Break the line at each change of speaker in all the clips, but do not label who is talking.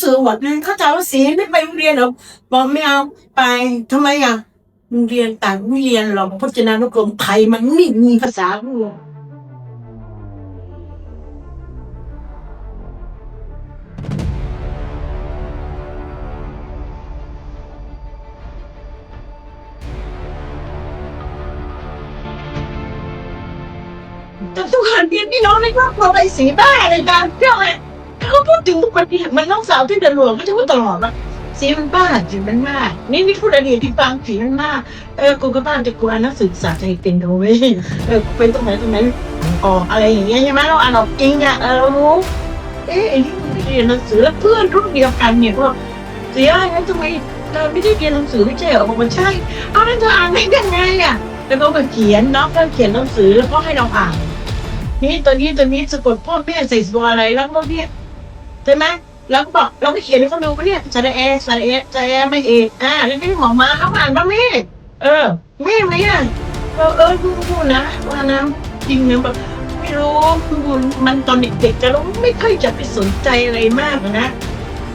สือหมดเลยเขาจะเอาสีไม่ไปโรงเรียนหรอบอกไม่เอาไปทำไมอะโรงเรียนต่างไม่เรียนหรอกพจนานุกรมไทยมันไม่มีภาษาลูกแต่ทุกคนเรียนพี่น้องในครอบครัวไอ้สีบ้าอะไรกันเรื่องอะ ไรเขาพูดถึงทุกวันนี้มันน้องสาวที่เดือดร้อนเขาจะพูดตลอดว่าสีมันบ้าสีมันบ้านี่นี่พูดอะไรที่ฟังสีมันบ้าเออกูก็บ้าแต่กูอ่านหนังสือภาษาไทยเป็นเอาไว้ยเออเป็นตรงไหนตรงไหนออกอะไรอย่างเงี้ยใช่ไหมเราอ่านออกจริงอะเออรารู้เอ๊ะไอ้ที่มึงไม่เรียนหนังสือแล้วเพื่อนรุ่นเดียวกันเนี่ยก็เสียอะไรงั้นทำไมเธอไม่ได้เรียนหนังสือไม่ใช่เหรอบอกมันใช่เอาแล้วเธออ่านได้ยังไงอะแล้วก็มาเขียนเนาะก็เขียนหนังสือแล้วก็ให้เราอ่านนี่ตัวนี้ตัวนี้สะกดพ่อแม่ใส่ตัวอะไรแล้วก็เนี่ย ใช่ไหมแล้วก็บอกเราก็เขียนให้เขาดูว่าเนี่ยสระเอสระเอสระเอไม่เออ่าแล้วนี่หมอมาเขาอ่านบ้างไหมเออแม่ไหมอะเออเออพูดพูนะว่านะจริงเนะแบบไม่รู้มันตอนเด็กๆจะรู้ไม่ค่อยจะไปสนใจอะไรมากนะ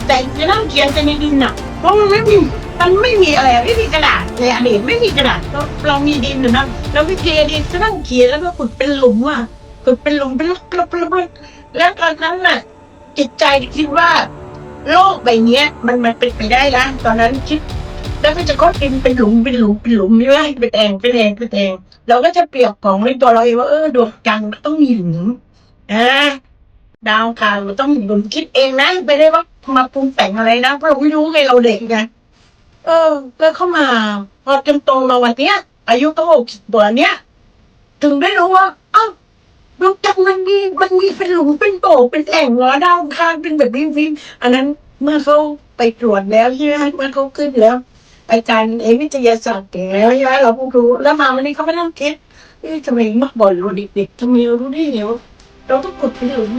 แต่จะนั่งเขียนแต่ในดินอะเพราะมันไม่มีมันไม่มีอะไรไม่มีกระดาษในอดีตไม่มีกระดาษเรามีดินนะนะเราไม่เทดินจะนั่งเขียนแล้วก็ขุดเป็นหลุมอะคือเป็นหลมเป็นลมเป็นลมเป็นลมแล้วตอนนั้นน่ะ จิตใจคิดว่า โลกใบเนี้ย มันมันเป็นไปได้นะตอนนั้นคิด แล้วก็จะก็ดินเป็นหลุมเป็นหลุมเป็นหลุมไม่ได้เป็นแองเป็นแองเป็นแองเราก็จะเปรียบของในตัวเราเองว่าเออดวงจันทร์ต้องมีหลุมอ่าดาวคางต้องมีหลุมคิดเองนะไม่ได้ว่ามาปรุงแต่งอะไรนะเพราะเราไม่รู้ไงเราเด็กไงเออแล้วเข้ามาพอจนโตมาวันเนี้ย อายุก็หกสิบกว่าเนี้ยถึงได้รู้ว่าอ้าว นอกจันทร์มันมีมันมีเป็นหลุมเป็นโป่งเป็นแอ่งเหรอดาวอังคางเป็นแบบนี้วิอันนั้นเมื่อเขาไปตรวจแล้วใช่ไหมเมื่อเขาขึ้นแล้วอาจารย์เอกวิทยาศาสตร์แล้วใช่ไหมเราเพิ่งรู้แล้วมาวันนี้เขาไม่ต้องคิดเอ๊ะทำไมมักบ่อยรู้เด็กๆทำไมรารู้ได้ไงวะเราต้องกดไปหลุม